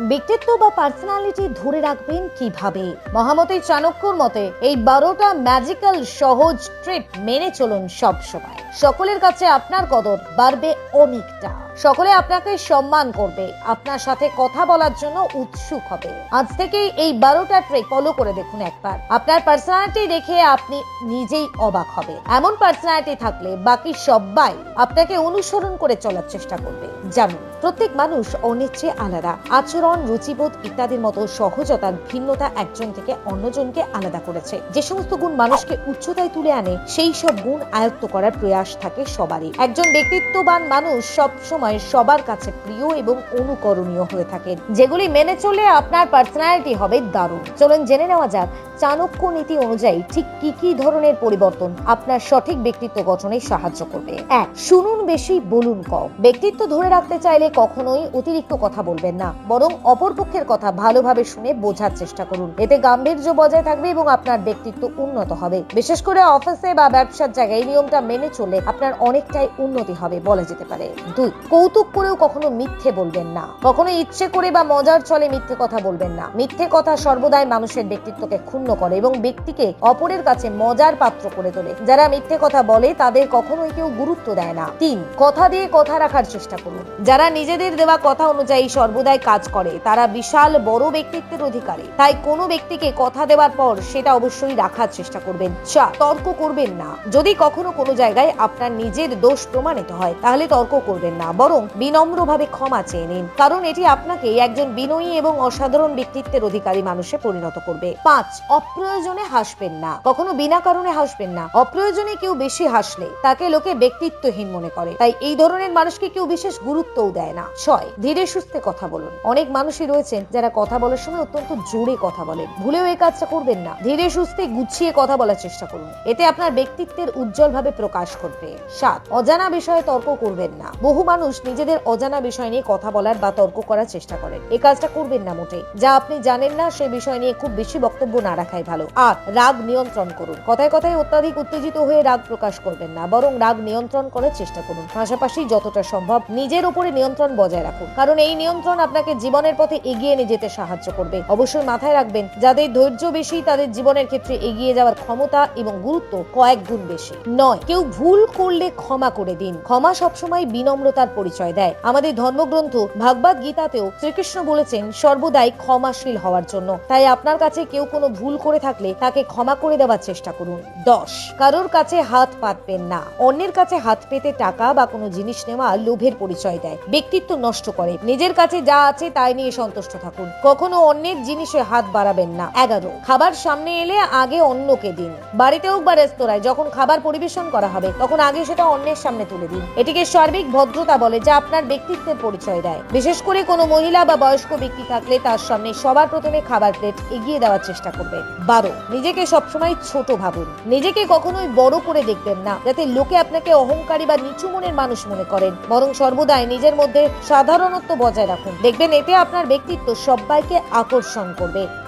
ব্যক্তিত্ব বা পার্সোনালিটি ধরে রাখবেন কীভাবে? মহামতি চাণক্যর মতে, এই বারোটা ম্যাজিক্যাল সহজ ট্রিপ মেনে চলুন সব সময় সকলের কাছে আপনার কদর বাড়বে অনেকটা। সকলে আপনাকে সম্মান করবে। আপনার সাথে কথা বলার জন্য উৎসুক হবে। আজ থেকেই এই বারোটা ট্রিক ফলো করে দেখুন একবার। আপনার পার্সোনালিটি দেখে আপনি নিজেই অবাক হবে এমন পার্সোনালিটি থাকলে বাকি সবাই আপনাকে অনুসরণ করে চলার চেষ্টা করবে। জানুন প্রত্যেক মানুষ অন্যের চেয়ে আলাদা। আচরণ, রুচিবোধ ইত্যাদির মতো সহজতার ভিন্নতা একজন থেকে অন্যজনকে আলাদা করেছে। যে সমস্ত গুণ মানুষকে উচ্চতায় তুলে আনে, সেই সব গুণ আয়ত্ত করার প্রয়াস থাকে সবারই। একজন ব্যক্তিত্ববান মানুষ সব সময় সবার কাছে প্রিয় এবং অনুকরণীয় হয়ে থাকেন যেগুলি মেনে চলে আপনার পার্সোনালিটি হবে দারুণ। চলুন জেনে নেওয়া যাক চাণক্য নীতি অনুযায়ী ঠিক কি কি ধরনের পরিবর্তন আপনার সঠিক ব্যক্তিত্ব গঠনে সাহায্য করবে? এক, শুনুন বেশি, বলুন কম। ব্যক্তিত্ব ধরে রাখতে চাইলে কখনোই অতিরিক্ত কথা বলবেন না। বরং অপরপক্ষের কথা ভালোভাবে শুনে বোঝার চেষ্টা করুন। এতে গাম্ভীর্য বজায় থাকবে এবং আপনার ব্যক্তিত্ব উন্নত হবে। বিশেষ করে অফিসে বা ব্যবসার জায়গায় এই নিয়মটা মেনে চলে আপনার অনেকটাই উন্নতি হবে বলা যেতে পারে। দুই কৌতুক করেও কখনো মিথ্যে বলবেন না। কখনো ইচ্ছে করে বা মজার চলে মিথ্যে কথা বলবেন না। মিথ্যে কথা সর্বদাই মানুষের ব্যক্তিত্বকে ক্ষুণ্ণ করে এবং ব্যক্তিকে অপরের কাছে মজার পাত্র করে তোলে। যারা মিথ্যে কথা বলে, তাদের কখনোই কেউ গুরুত্ব দেয় না। তিন, কথা দিয়ে কথা রাখার চেষ্টা করুন। যারা নিজেদের দেওয়া কথা অনুযায়ী সর্বদাই কাজ করে, তারা বিশাল বড় ব্যক্তিত্বের অধিকারী। তাই কোনো ব্যক্তিকে কথা দেওয়ার পর সেটা অবশ্যই রাখার চেষ্টা করবেন। চার, তর্ক করবেন না। যদি কখনো কোনো জায়গায় আপনার নিজের দোষ প্রমাণিত হয়, তাহলে তর্ক করবেন না। বরং বিনম্রভাবে ক্ষমা চেয়ে নিন। কারণ এটি আপনাকে একজন বিনয়ী এবং অসাধারণ ব্যক্তিত্বের অধিকারী মানুষে পরিণত করবে। পাঁচ, অপ্রয়োজনে হাসবেন না। কখনো বিনা কারণে হাসবেন না। অপ্রয়োজনে কেউ বেশি হাসলে তাকে লোকে ব্যক্তিত্বহীন মনে করে। তাই এই ধরনের মানুষকে কেউ বিশেষ গুরুত্বও দেয় না। ছয়, ধীরে সুস্থে কথা বলুন। অনেক মানুষই রয়েছেন যারা কথা বলার সময় অত্যন্ত জোরে কথা বলেন। ভুলেও এই কাজটা করবেন না। ধীরে সুস্থে গুছিয়ে কথা বলার চেষ্টা করুন। এতে আপনার ব্যক্তিত্বের উজ্জ্বলভাবে প্রকাশ করবে সাত, অজানা বিষয়ে তর্ক করবেন না। বহু মানুষ নিজেদের অজানা বিষয় নিয়ে কথা বলার বা তর্ক করার চেষ্টা করেন। এই কাজটা করবেন না মোটেই। যা আপনি জানেন না, সে বিষয় নিয়ে খুব বেশি বক্তব্য না রাখাই ভালো। আর রাগ নিয়ন্ত্রণ করুন। কথায় কথায় অত্যাধিক উত্তেজিত হয়ে রাগ প্রকাশ করবেন না, বরং রাগ নিয়ন্ত্রণ করার চেষ্টা করুন। পাশাপাশি যতটা সম্ভব নিজের উপরে নিয়ন্ত্রণ বজায় রাখুন। কারণ এই নিয়ন্ত্রণ আপনাকে জীবনের পথে এগিয়ে নিয়ে যেতে সাহায্য করবে। অবশ্যই মাথায় রাখবেন, যাদের ধৈর্য বেশি, তাদের জীবনের ক্ষেত্রে এগিয়ে যাওয়ার ক্ষমতা এবং গুরুত্ব কয়েক গুণ বেশি। নয়, কেউ ভুল করলে ক্ষমা করে দিন। ক্ষমা সবসময় বিনম্রতার পরিচয় দেয়। আমাদের ধর্মগ্রন্থ ভাগবত গীতাতেও শ্রীকৃষ্ণ বলেছেন, সর্বদাই ক্ষমাশীল হওয়ার জন্য। তাই আপনার কাছে কেউ কোনো ভুল করে থাকলে তাকে ক্ষমা করে দেওয়ার চেষ্টা করুন। দশ। কারোর কাছে হাত পাতবেন না। অন্যের কাছে হাত পেতে টাকা বা কোনো জিনিস নেওয়া লোভের পরিচয় দেয়। ব্যক্তিত্ব নষ্ট করে। নিজের কাছে যা আছে তাই নিয়ে সন্তুষ্ট থাকুন। কখনো অন্যের জিনিসে হাত বাড়াবেন না। এগারো। খাবার সামনে এলে আগে অন্যকে দিন। বাড়িতে হোক বা রেস্তোরাঁয়, যখন খাবার পরিবেশন করা হবে, তখন আগে সেটা অন্যের সামনে তুলে দিন। এটিকে সার্বিক ভদ্রতা বলে যা আপনার ব্যক্তিত্বের পরিচয় দেয়। বিশেষ করে কোনো মহিলা বা বয়স্ক ব্যক্তি থাকলে তার সামনে সবার প্রথমে খাবার প্লেট এগিয়ে দেওয়ার চেষ্টা করবে। বারো, নিজেকে সবসময় ছোট ভাবুন। নিজেকে কখনোই বড় করে দেখবেন না, যাতে লোকে আপনাকে অহংকারী বা নিচু মনের মানুষ মনে করেন। বরং সর্বদাই নিজের মধ্যে সাধারণত্ব বজায় রাখুন। দেখবেন এতে আপনার ব্যক্তিত্ব সবাইকে আকর্ষণ করবে।